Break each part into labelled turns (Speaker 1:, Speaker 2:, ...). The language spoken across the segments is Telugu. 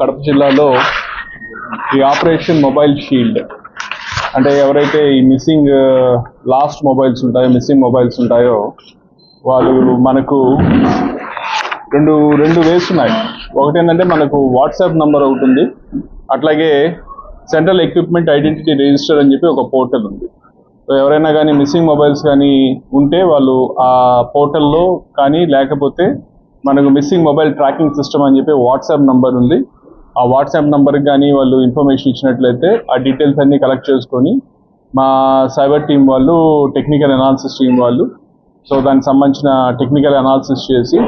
Speaker 1: కడప జిల్లాలో ఈ ఆపరేషన్ మొబైల్ షీల్డ్ అంటే ఎవరైతే ఈ మిస్సింగ్ లాస్ట్ మొబైల్స్ ఉంటాయో మిస్సింగ్ మొబైల్స్ ఉంటాయో వాళ్ళు మనకు రెండు రెండు వేస్ ఉన్నాయి. ఒకటి ఏంటంటే మనకు వాట్సాప్ నంబర్ ఒకటి ఉంది. అట్లాగే సెంట్రల్ ఎక్విప్మెంట్ ఐడెంటిటీ రిజిస్టర్ అని చెప్పి ఒక పోర్టల్ ఉంది. సో ఎవరైనా కానీ మిస్సింగ్ మొబైల్స్ కానీ ఉంటే వాళ్ళు ఆ పోర్టల్లో కానీ లేకపోతే మనకు మిస్సింగ్ మొబైల్ ట్రాకింగ్ సిస్టమ్ అని చెప్పి వాట్సాప్ నంబర్ ఉంది. ఆ వాట్సాప్ నంబర్కి కానీ వాళ్ళు ఇన్ఫర్మేషన్ ఇచ్చినట్లయితే ఆ డీటెయిల్స్ అన్నీ కలెక్ట్ చేసుకొని మా సైబర్ టీం వాళ్ళు టెక్నికల్ అనాలిసిస్ టీం వాళ్ళు సో దానికి సంబంధించిన టెక్నికల్ అనాలిసిస్ చేసి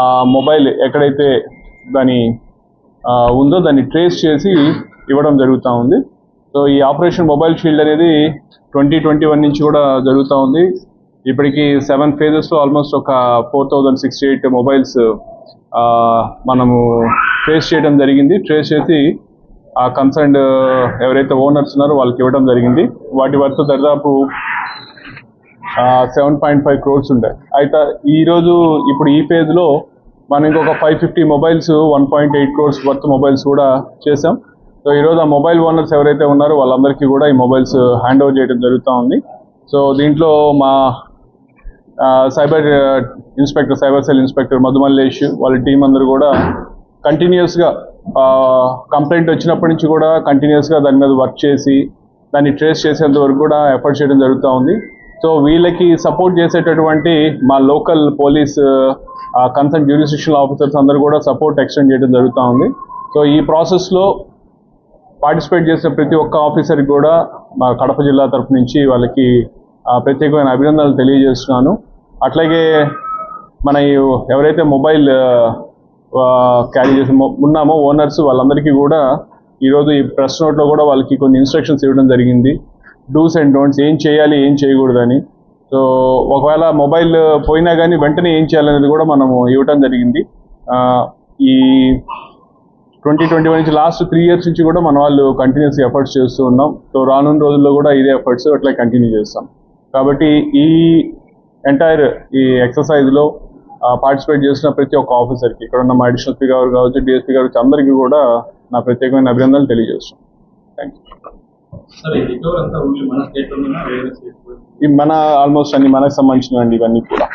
Speaker 1: ఆ మొబైల్ ఎక్కడైతే దాని ఉందో దాన్ని ట్రేస్ చేసి ఇవ్వడం జరుగుతూ ఉంది. సో ఈ ఆపరేషన్ మొబైల్ షీల్డ్ అనేది ట్వంటీ ట్వంటీ వన్ నుంచి కూడా జరుగుతూ ఉంది. ఇప్పటికి సెవెన్ ఫేజెస్లో ఆల్మోస్ట్ ఒక four thousand sixty eight mobiles మనము ట్రేస్ చేయడం జరిగింది. ట్రేస్ చేసి ఆ కన్సర్న్డ్ ఎవరైతే ఓనర్స్ ఉన్నారో వాళ్ళకి ఇవ్వడం జరిగింది. వాటి వర్త్ దాదాపు సెవెన్ పాయింట్ ఫైవ్ క్రోర్స్ ఉండే. అయితే ఈరోజు ఇప్పుడు ఈ ఫేజ్లో మనం ఇంకొక five fifty mobiles one point eight crores worth mobiles కూడా చేసాం సో ఈరోజు ఆ మొబైల్ ఓనర్స్ ఎవరైతే ఉన్నారో వాళ్ళందరికీ కూడా ఈ మొబైల్స్ హ్యాండ్ ఓవర్ చేయడం జరుగుతూ ఉంది. సో దీంట్లో మా cyber inspector cyber cell inspector Madhumallesh వాళ్ళ టీం అందరూ కూడా కంటిన్యూస్గా కంప్లైంట్ వచ్చినప్పటి నుంచి కూడా కంటిన్యూస్గా దాని మీద వర్క్ చేసి దాన్ని ట్రేస్ చేసేంత వరకు కూడా ఎఫర్ట్ చేయడం జరుగుతూ ఉంది. సో వీళ్ళకి సపోర్ట్ చేసేటటువంటి మా local police concern jurisdictional officers అందరూ కూడా సపోర్ట్ ఎక్స్టెండ్ చేయడం జరుగుతూ ఉంది. సో ఈ ప్రాసెస్లో పార్టిసిపేట్ చేసిన ప్రతి ఒక్క ఆఫీసర్కి కూడా మా కడప జిల్లా తరఫు నుంచి వాళ్ళకి ప్రత్యేకమైన అభినందనలు తెలియజేస్తున్నాను. అట్లాగే మన ఈ ఎవరైతే మొబైల్ క్యారీ చేసి ఉన్నామో ఓనర్స్ వాళ్ళందరికీ కూడా ఈరోజు ఈ ప్రెస్ నోట్లో కూడా వాళ్ళకి కొన్ని ఇన్స్ట్రక్షన్స్ ఇవ్వడం జరిగింది. డూస్ అండ్ డోంట్స్ ఏం చేయాలి ఏం చేయకూడదని. సో ఒకవేళ మొబైల్ పోయినా కానీ వెంటనే ఏం చేయాలనేది కూడా మనము ఇవ్వటం జరిగింది. ఈ ట్వంటీ ట్వంటీ వన్ నుంచి లాస్ట్ త్రీ ఇయర్స్ నుంచి కూడా మన వాళ్ళు కంటిన్యూస్ ఎఫర్ట్స్ చేస్తూ ఉన్నాం. సో రానున్న రోజుల్లో కూడా ఇదే ఎఫర్ట్స్ అట్లా కంటిన్యూ చేస్తాం. కాబట్టి ఈ ఎంటైర్ ఈ ఎక్సర్సైజ్లో పార్టిసిపేట్ చేసిన ప్రతి ఒక్క ఆఫీసర్కి ఇక్కడ ఉన్న మా అడిషనల్ పీ గారు కావచ్చు డిఎస్పీ గారు అందరికీ కూడా నా ప్రత్యేకమైన అభినందనలు తెలియజేస్తాం థ్యాంక్ యూ మన ఆల్మోస్ట్ అన్ని మనకు సంబంధించినవి ఇవన్నీ కూడా.